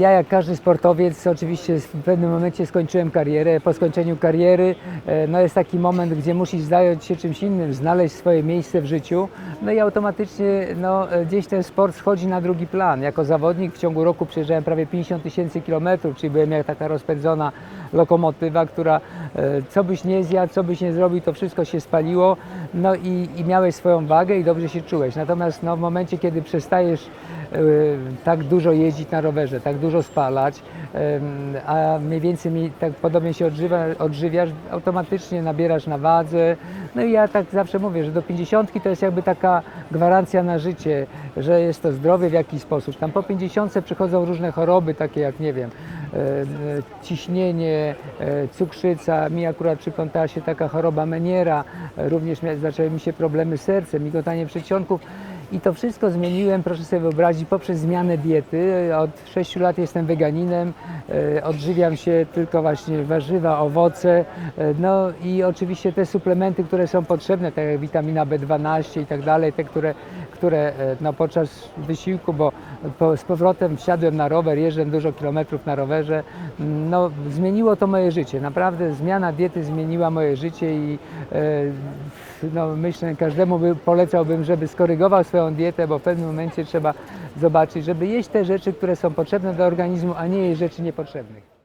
ja jak każdy sportowiec oczywiście w pewnym momencie skończyłem karierę. Po skończeniu kariery e, no jest taki moment, gdzie musisz zająć się czymś innym, znaleźć swoje miejsce w życiu. No i automatycznie no, e, gdzieś ten sport schodzi na drugi plan. Jako zawodnik w ciągu roku przejeżdżałem prawie 50 tysięcy kilometrów, czyli byłem jak taka rozpędzona lokomotywa, która co byś nie zjadł, co byś nie zrobił, to wszystko się spaliło no i, i miałeś swoją wagę i dobrze się czułeś. Natomiast no, w momencie, kiedy przestajesz e, tak dużo jeździć na rowerze, tak dużo spalać, a mniej więcej mi, tak podobnie się odżywa, odżywiasz, automatycznie nabierasz na wadze. No i ja tak zawsze mówię, że do 50 to jest jakby taka gwarancja na życie, że jest to zdrowie w jakiś sposób. Tam po 50 przychodzą różne choroby, takie jak nie wiem, e, ciśnienie, e, cukrzyca. Mi akurat przykątała się taka choroba Meniera, e, również zaczęły mi się problemy z sercem, migotanie przedsionków. I to wszystko zmieniłem, proszę sobie wyobrazić, poprzez zmianę diety. Od 6 lat jestem weganinem, e, odżywiam się tylko właśnie warzywa, owoce, e, no i oczywiście te suplementy, które są potrzebne, tak jak witamina B12 i tak dalej, te, które, które e, no, podczas wysiłku, bo po, z powrotem wsiadłem na rower, jeżdżę dużo kilometrów na rowerze, no zmieniło to moje życie. Naprawdę zmiana diety zmieniła moje życie i e, no, myślę, każdemu by, polecałbym, żeby skorygował swoją dietę, bo w pewnym momencie trzeba zobaczyć, żeby jeść te rzeczy, które są potrzebne do organizmu, a nie jeść rzeczy niepotrzebnych.